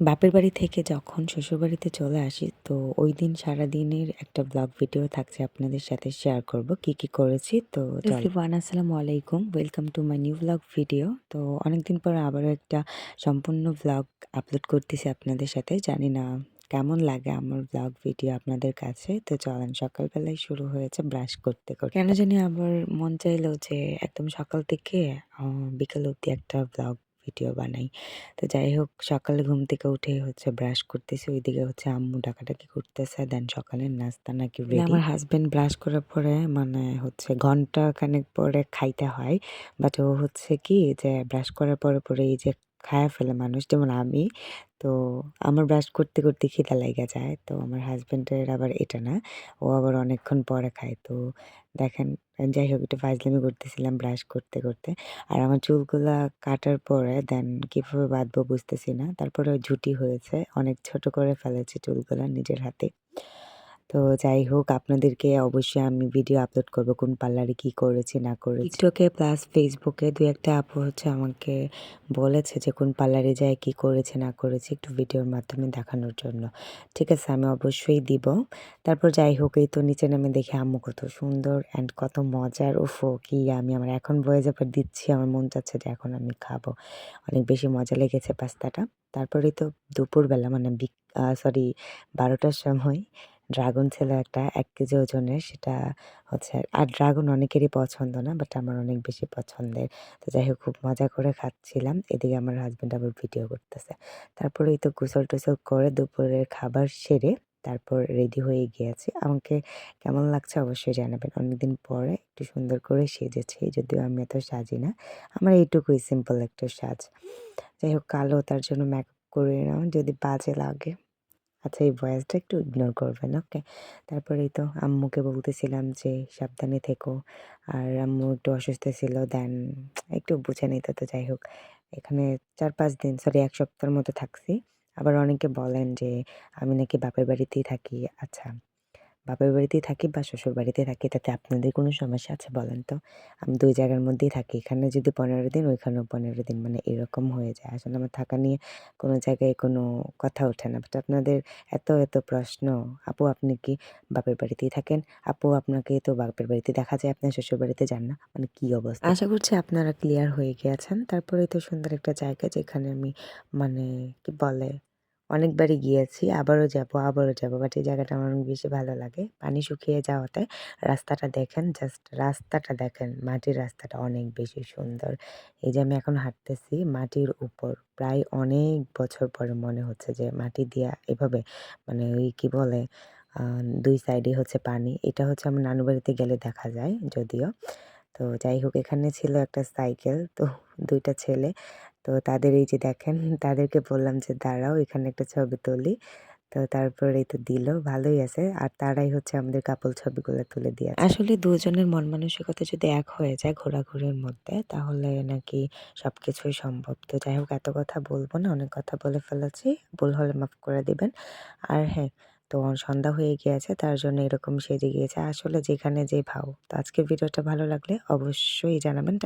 বাপের বাড়ি থেকে যখন শ্বশুরবাড়িতে চলে আসি তো ওই দিন সারাদিনের একটা ব্লগ ভিডিও থাকছে আপনাদের সাথে শেয়ার করব। কি কি করেছি? তো এভরিওয়ান আসসালামু আলাইকুম। Welcome to my new blog video তো অনেকদিন পর আবারও একটা সম্পূর্ণ ব্লগ আপলোড করতেছি আপনাদের সাথে। জানি না কেমন লাগে আমার ব্লগ ভিডিও আপনাদের কাছে। তো চলেন সকালবেলায় শুরু হয়েছে ব্রাশ করতে করতে। কেন জানি আবার মন চাইলো যে একদম সকাল থেকে বিকেল অবধি একটা ব্লগ ভিডিও বানাই তো যাই হোক সকালে ঘুম থেকে উঠে হচ্ছে ব্রাশ করতেছি ওইদিকে হচ্ছে আম্মু ডাকাডাকি করতেছে দেন সকালের নাস্তা নাকি। আমার হাজব্যান্ড ব্রাশ করার পরে মানে হচ্ছে ঘণ্টা খানেক পরে খাইতে হয় বাট ও হচ্ছে কি যে ব্রাশ করার পরে পরে এই যে খায়া ফেলে মানুষ। যেমন আমি, তো আমার ব্রাশ করতে করতে খিদা লেগে যায়। তো আমার হাজব্যান্ডের আবার এটা না, ও আবার অনেকক্ষণ পরে খায়। তো দেখেন, যাই হোক, একটু ফাজলামি করতেছিলাম ব্রাশ করতে করতে। আর আমার চুলগুলা কাটার পরে দেন কীভাবে বাঁধবো বুঝতেছি না। তারপরে ঝুটি হয়েছে, অনেক ছোট করে ফেলেছি চুলগুলা নিজের হাতে। তো যাই হোক, আপনাদেরকে অবশ্যই আমি ভিডিও আপলোড করব কোন পার্লারে কি করেছি, না করেছি। টিকটকে প্লাস ফেসবুকে দু একটা আপু হচ্ছে আমাকে বলেছে যে কোন পার্লারে যায়, কি করেছে, না করেছে একটু ভিডিওর মাধ্যমে দেখানোর জন্য। ঠিক আছে, আমি অবশ্যই দিব। তারপর যাই হোক, এই তো নিচে নামে দেখে আম্মু কত সুন্দর অ্যান্ড কত মজার। উফো কি আমি আমার এখন বয়ে আবার দিচ্ছি, আমার মন চাচ্ছে যে এখন আমি খাব। অনেক বেশি মজা লেগেছে পাস্তাটা। তারপরেই তো দুপুরবেলা মানে সরি বারোটার সময় ড্রাগন ছিল একটা এক কেজি ওজনের, সেটা হচ্ছে আর ড্রাগন অনেকেরই পছন্দ না বাট আমার অনেক বেশি পছন্দের। তো যাই হোক, খুব মজা করে খাচ্ছিলাম। এদিকে আমার হাজব্যান্ড আবার ভিডিও করতেছে। তারপরে তারপরেই তো গোসল টোসল করে দুপুরের খাবার সেরে তারপর রেডি হয়ে গিয়েছি। আমাকে কেমন লাগছে অবশ্যই জানাবেন। অনেকদিন পরে একটু সুন্দর করে সেজেছি, যদিও আমি এত সাজি না। আমার এইটুকুই সিম্পল একটা সাজ। যাই হোক, কালো, তার জন্য মেকআপ করে নাও, যদি বাজে লাগে। আচ্ছা এই ভয়েসটা একটু ইগনোর করবেন ওকে তারপরেই তো আম্মুকে বলতেছিলাম যে, সাবধানে থেকো। আর আম্মু একটু অসুস্থ ছিল দেন একটু বুঝে নিতে তো যাই হোক। এখানে চার পাঁচ দিন সরি এক সপ্তাহের মতো থাকছি। আবার অনেকে বলেন যে, আমি নাকি বাপের বাড়িতেই থাকি। আচ্ছা। বাপের বাড়িতেই থাকি বা শ্বশুর বাড়িতে থাকি, তাতে আপনাদের কোনো সমস্যা আছে বলেন তো? আমি দুই জায়গার মধ্যেই থাকি, এখানে যদি পনেরো দিন, ওইখানেও পনেরো দিন মানে এরকম হয়ে যায়। আসলে আমার থাকা নিয়ে কোনো জায়গায় কোনো কথা ওঠে না। বাট আপনাদের এত এত প্রশ্ন, আপু আপনি কি বাপের বাড়িতেই থাকেন? আপু আপনাকে তো বাপের বাড়িতে দেখা যায় আপনার শ্বশুর বাড়িতে যান না। মানে কি অবস্থা? আশা করছি আপনারা ক্লিয়ার হয়ে গিয়েছেন। তারপরে তো সুন্দর একটা জায়গা যেখানে আমি মানে কি বলে অনেকবারই গিয়েছি, আবারও যাব আবারও যাব। বাট এই জায়গাটা আমার অনেক বেশি ভালো লাগে। পানি শুকিয়ে যাওয়াতে রাস্তাটা দেখেন জাস্ট রাস্তাটা দেখেন, মাটির রাস্তাটা অনেক বেশি সুন্দর। এই যে আমি এখন হাঁটতেছি মাটির উপর, প্রায় অনেক বছর পরে মনে হচ্ছে যে মাটি দিয়া এভাবে মানে ওই কি বলে দুই সাইডে হচ্ছে পানি। এটা হচ্ছে আমার নানু বাড়িতে গেলে দেখা যায়, যদিও। তো যাই হোক, এখানে ছিল একটা সাইকেল, তো দুইটা ছেলে তো তাদের এই যে দেখেন, তাদেরকে বললাম যে, দাঁড়াও, এখানে একটা ছবি তুলি। তো তারপরে তো দিল, ভালোই আছে। আর তারাই হচ্ছে আমাদের কাপল ছবিগুলো তুলে দিয়ে আসলে দুজনের মন মানসিকতা যদি এক হয়ে যায় ঘোরাঘুরির মধ্যে, তাহলে নাকি সব কিছুই সম্ভব। তো যাই হোক, এত কথা বলব না, অনেক কথা বলে ফেলেছি। ভুল হলে মাফ করে দিবেন। আর হ্যাঁ তো সন্ধ্যা হয়ে গিয়েছে, তার জন্য এরকম সেজে গিয়েছে। আসলে যেখানে যে ভাও। তো আজকে ভিডিওটা ভালো লাগলে অবশ্যই জানাবেন।